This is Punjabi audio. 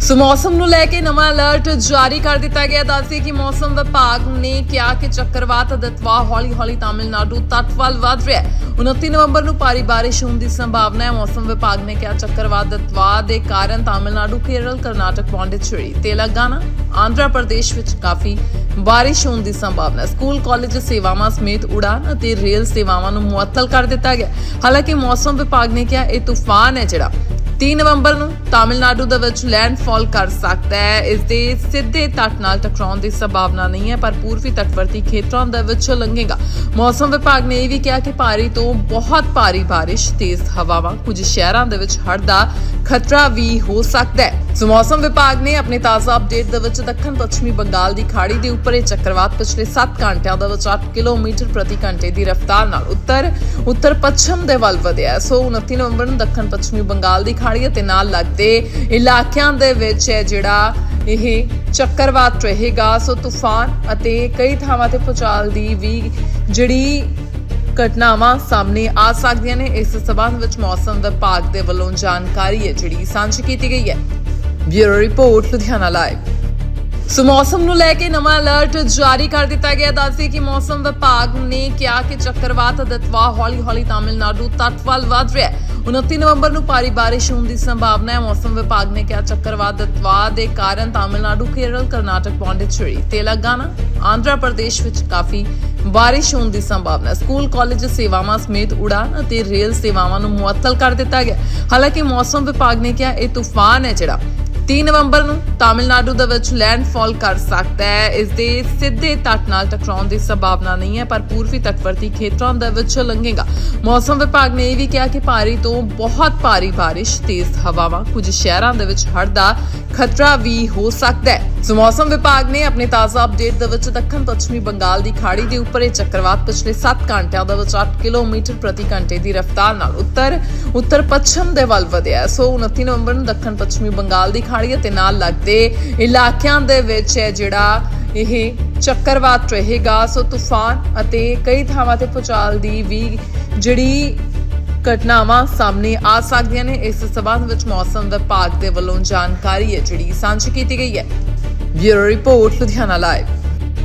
ਸੋ ਮੌਸਮ ਨੂੰ ਲੈ ਕੇ ਨਵਾਂ ਅਲਰਟ ਜਾਰੀ ਕਰ ਦਿੱਤਾ ਗਿਆ। ਦੱਸਦੇ ਕਿ ਮੌਸਮ ਵਿਭਾਗ ਨੇ ਕਿਹਾ ਕਿ ਚੱਕਰਵਾਤ ਦਤਵਾ ਹੌਲੀ-ਹੌਲੀ ਤਾਮਿਲਨਾਡੂ ਤੱਟ ਵੱਲ ਵਧ ਰਿਹਾ ਹੈ। 29 ਨਵੰਬਰ ਨੂੰ ਭਾਰੀ ਬਾਰਿਸ਼ ਹੋਣ ਦੀ ਸੰਭਾਵਨਾ ਹੈ। ਮੌਸਮ ਵਿਭਾਗ ਨੇ ਕਿਹਾ ਚੱਕਰਵਾਤ ਦਤਵਾ ਦੇ ਕਾਰਨ ਤਾਮਿਲਨਾਡੂ, ਕੇਰਲ, ਕਰਨਾਟਕ, ਪੌਂਡੀਚੇਰੀ, ਤੇਲੰਗਾਨਾ, ਆਂਧਰਾ ਪ੍ਰਦੇਸ਼ ਵਿੱਚ ਕਾਫੀ ਬਾਰਿਸ਼ ਹੋਣ ਦੀ ਸੰਭਾਵਨਾ ਹੈ। ਸਕੂਲ, ਕਾਲਜ ਸੇਵਾਵਾਂ ਸਮੇਤ ਉਡਾਨ ਅਤੇ ਰੇਲ ਸੇਵਾਵਾਂ ਨੂੰ ਮੁਅੱਤਲ ਕਰ ਦਿੱਤਾ ਗਿਆ। ਹਾਲਾਂਕਿ ਮੌਸਮ ਵਿਭਾਗ ਨੇ ਕਿਹਾ ਇਹ ਤੂਫਾਨ ਹੈ ਜਿਹੜਾ 3 ਨਵੰਬਰ ਨੂੰ ਤਾਮਿਲਨਾਡੂ ਦੇ ਵਿੱਚ ਲੈਂਡਫਾਲ ਕਰ ਸਕਦਾ ਹੈ। ਇਸ ਦੇ ਸਿੱਧੇ ਤੱਟ ਨਾਲ ਟਕਰਾਉਣ ਦੀ ਸੰਭਾਵਨਾ ਨਹੀਂ ਹੈ, ਪਰ ਪੂਰਬੀ ਤਟਵਰਤੀ ਖੇਤਰਾਂ ਦੇ ਵਿੱਚ ਲੰਘੇਗਾ। ਮੌਸਮ ਵਿਭਾਗ ਨੇ ਇਹ ਵੀ ਕਿਹਾ ਕਿ ਭਾਰੀ ਤੋਂ ਬਹੁਤ ਭਾਰੀ ਬਾਰਿਸ਼, ਤੇਜ਼ ਹਵਾਵਾਂ, ਕੁਝ ਸ਼ਹਿਰਾਂ ਦੇ ਵਿੱਚ ਹੜ੍ਹ ਦਾ ਖਤਰਾ ਵੀ ਹੋ ਸਕਦਾ ਹੈ। ਸੋ ਮੌਸਮ ਵਿਭਾਗ ਨੇ ਆਪਣੇ ਤਾਜ਼ਾ ਅਪਡੇਟ ਦੇ ਵਿੱਚ ਦੱਖਣ ਪੱਛਮੀ ਬੰਗਾਲ ਦੀ ਖਾੜੀ ਦੇ ਉੱਪਰ ਇਹ ਚੱਕਰਵਾਤ ਪਿਛਲੇ 7 ਘੰਟਿਆਂ ਦੇ ਵਿੱਚ 8 ਕਿਲੋਮੀਟਰ ਪ੍ਰਤੀ ਘੰਟੇ ਦੀ ਰਫ਼ਤਾਰ ਨਾਲ ਉੱਤਰ ਉੱਤਰ ਪੱਛਮ ਦੇ ਵੱਲ ਵਧਿਆ ਸੋ 29 ਨਵੰਬਰ ਨੂੰ ਦੱਖਣ ਪੱਛਮੀ ਬੰਗਾਲ ਦੀ ਖਾੜੀ ਅਤੇ ਨਾਲ ਲੱਗਦੇ ਇਲਾਕਿਆਂ ਦੇ ਵਿੱਚ ਹੈ ਜਿਹੜਾ ਇਹ ਚੱਕਰਵਾਤ ਰਹੇਗਾ। ਸੋ ਤੂਫਾਨ ਅਤੇ ਕਈ ਥਾਵਾਂ ਤੇ ਭੂਚਾਲ ਦੀ ਵੀ ਜਿਹੜੀ ਘਟਨਾਵਾਂ ਸਾਹਮਣੇ ਆ ਸਕਦੀਆਂ ਨੇ। ਇਸ ਸਬੰਧ ਵਿੱਚ ਮੌਸਮ ਵਿਭਾਗ ਦੇ ਵੱਲੋਂ ਜਾਣਕਾਰੀ ਹੈ ਜਿਹੜੀ ਸਾਂਝੀ ਕੀਤੀ ਗਈ ਹੈ। Bureau report, Ludhiana live. ਸੋ ਮੌਸਮ ਨੂੰ ਲੈ ਕੇ ਨਵਾਂ ਅਲਰਟ ਜਾਰੀ ਕਰ ਦਿੱਤਾ ਗਿਆ। ਦੱਸਦੇ ਕਿ ਮੌਸਮ ਵਿਭਾਗ ਨੇ ਕਿਹਾ ਕਿ ਚੱਕਰਵਾਤ ਦਤਵਾ ਹੌਲੀ-ਹੌਲੀ ਤਾਮਿਲਨਾਡੂ ਤੱਟ ਵੱਲ ਵਧ ਰਿਹਾ ਹੈ। 29 ਨਵੰਬਰ ਨੂੰ ਭਾਰੀ ਬਾਰਿਸ਼ ਹੋਣ ਦੀ ਸੰਭਾਵਨਾ ਹੈ। ਮੌਸਮ ਵਿਭਾਗ ਨੇ ਕਿਹਾ ਚੱਕਰਵਾਤ ਦਤਵਾ ਦੇ ਕਾਰਨ ਤਾਮਿਲਨਾਡੂ, ਕੇਰਲ, ਕਰਨਾਟਕ, ਪੌਂਡੀਚੇਰੀ ਤੇਲੰਗਾਨਾ ਆਂਧਰਾ ਪ੍ਰਦੇਸ਼ ਵਿੱਚ ਕਾਫੀ ਬਾਰਿਸ਼ ਹੋਣ ਦੀ ਸੰਭਾਵਨਾ ਹੈ। ਸਕੂਲ, ਕਾਲਜ ਸੇਵਾਵਾਂ ਸਮੇਤ ਉਡਾਨ ਅਤੇ ਰੇਲ ਸੇਵਾਵਾਂ ਨੂੰ ਮੁਅੱਤਲ ਕਰ ਦਿੱਤਾ ਗਿਆ। ਹਾਲਾਂਕਿ ਮੌਸਮ ਵਿਭਾਗ ਨੇ ਕਿਹਾ ਇਹ ਤੂਫਾਨ ਹੈ ਜਿਹੜਾ 3 ਨਵੰਬਰ ਨੂੰ ਤਾਮਿਲਨਾਡੂ ਦੇ ਵਿੱਚ ਲੈਂਡਫਾਲ ਕਰ ਸਕਦਾ ਹੈ। ਇਸ ਦੇ ਸਿੱਧੇ ਤੱਟ ਨਾਲ ਟਕਰਾਉਣ ਦੀ ਸੰਭਾਵਨਾ ਨਹੀਂ ਹੈ, ਪਰ ਪੂਰਬੀ ਤਟਵਰਤੀ ਖੇਤਰਾਂ ਦੇ ਵਿੱਚ ਲੰਘੇਗਾ। ਮੌਸਮ ਵਿਭਾਗ ਨੇ ਇਹ ਵੀ ਕਿਹਾ ਕਿ ਭਾਰੀ ਤੋਂ ਬਹੁਤ ਭਾਰੀ ਬਾਰਿਸ਼, ਤੇਜ਼ ਹਵਾਵਾਂ, ਕੁਝ ਸ਼ਹਿਰਾਂ ਦੇ ਵਿੱਚ ਹੜ੍ਹ ਦਾ ਖਤਰਾ ਵੀ ਹੋ ਸਕਦਾ ਹੈ। ਸੋ ਮੌਸਮ ਵਿਭਾਗ ਨੇ ਆਪਣੇ ਤਾਜ਼ਾ ਅਪਡੇਟ ਦੇ ਵਿੱਚ ਦੱਖਣ, ਪੱਛਮੀ ਬੰਗਾਲ ਦੀ ਖਾੜੀ ਦੇ ਉੱਪਰ ਇਹ ਚੱਕਰਵਾਤ ਪਿਛਲੇ 7 ਘੰਟਿਆਂ ਦੇ ਵਿੱਚ 8 ਕਿਲੋਮੀਟਰ ਪ੍ਰਤੀ ਘੰਟੇ ਦੀ ਰਫ਼ਤਾਰ ਨਾਲ ਉੱਤਰ ਉੱਤਰ ਪੱਛਮ ਦੇ ਵੱਲ ਵਧਿਆ। ਸੋ 29 ਨਵੰਬਰ ਨੂੰ ਦੱਖਣ, ਪੱਛਮੀ ਬੰਗਾਲ ਦੀ ਖਾੜੀ ਅਤੇ ਨਾਲ ਲੱਗਦੇ ਇਲਾਕਿਆਂ ਦੇ ਵਿੱਚ ਹੈ ਜਿਹੜਾ ਇਹ ਚੱਕਰਵਾਤ ਰਹੇਗਾ। ਸੋ ਤੂਫਾਨ ਅਤੇ ਕਈ ਥਾਵਾਂ ਤੇ ਭੂਚਾਲ ਦੀ ਵੀ ਜਿਹੜੀ ਘਟਨਾਵਾਂ ਸਾਹਮਣੇ ਆ ਸਕਦੀਆਂ ਨੇ। ਇਸ ਸਬੰਧ ਵਿੱਚ ਮੌਸਮ ਵਿਭਾਗ ਦੇ ਵੱਲੋਂ ਜਾਣਕਾਰੀ ਹੈ ਜਿਹੜੀ ਸਾਂਝੀ ਕੀਤੀ ਗਈ ਹੈ। Bureau report Ludhiana live